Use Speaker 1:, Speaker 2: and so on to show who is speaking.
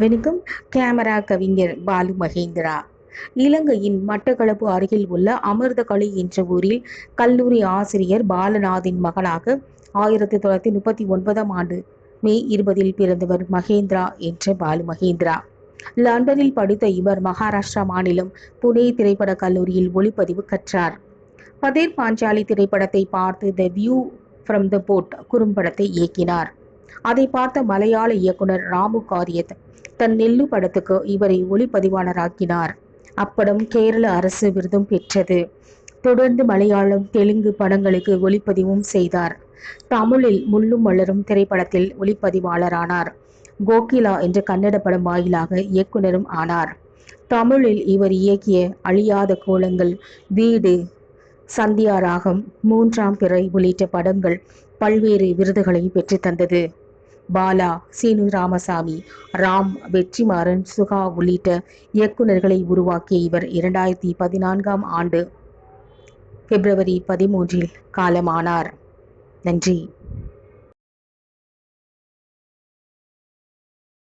Speaker 1: வணக்கம் கேமரா கவிஞர் பாலு மகேந்திரா. இலங்கையின் மட்டக்களப்பு அருகில் உள்ள அமிர்தகளி என்ற ஊரில் கல்லூரி ஆசிரியர் பாலநாதின் மகனாக ஆயிரத்தி தொள்ளாயிரத்தி முப்பத்தி ஒன்பதாம் ஆண்டு மே இருபதில் பிறந்தவர் மகேந்திரா என்ற பாலு மகேந்திரா. லண்டனில் படித்த இவர் மகாராஷ்டிரா மாநிலம் புனே திரைப்படக் கல்லூரியில் ஒளிப்பதிவு கற்றார். பதேர் பாஞ்சாலி திரைப்படத்தை பார்த்து the view from the boat குறும்படத்தை இயக்கினார். அதை பார்த்த மலையாள இயக்குனர் ராமு காரியத் தன் நெல்லு படத்துக்கு இவரை ஒளிப்பதிவாளராக்கினார். அப்படம் கேரள அரசு விருதும் பெற்றது. தொடர்ந்து மலையாளம் தெலுங்கு படங்களுக்கு ஒளிப்பதிவும் செய்தார். தமிழில் முள்ளும் மலரும் திரைப்படத்தில் ஒளிப்பதிவாளரானார். கோகிலா என்ற கன்னட படம் வாயிலாக இயக்குனரும் ஆனார். தமிழில் இவர் இயக்கிய அழியாத கோலங்கள் வீடு சந்தியா ராகம் மூன்றாம் பிறை உள்ளிட்ட படங்கள் பல்வேறு விருதுகளை பெற்றுத்தந்தது பாலா சீனு ராமசாமி ராம் வெற்றிமாறன் சுகா உள்ளிட்ட இயக்குநர்களை உருவாக்கிய இவர் இரண்டாயிரத்தி பதினான்காம் ஆண்டு பிப்ரவரி பதிமூன்றில் காலமானார். நன்றி.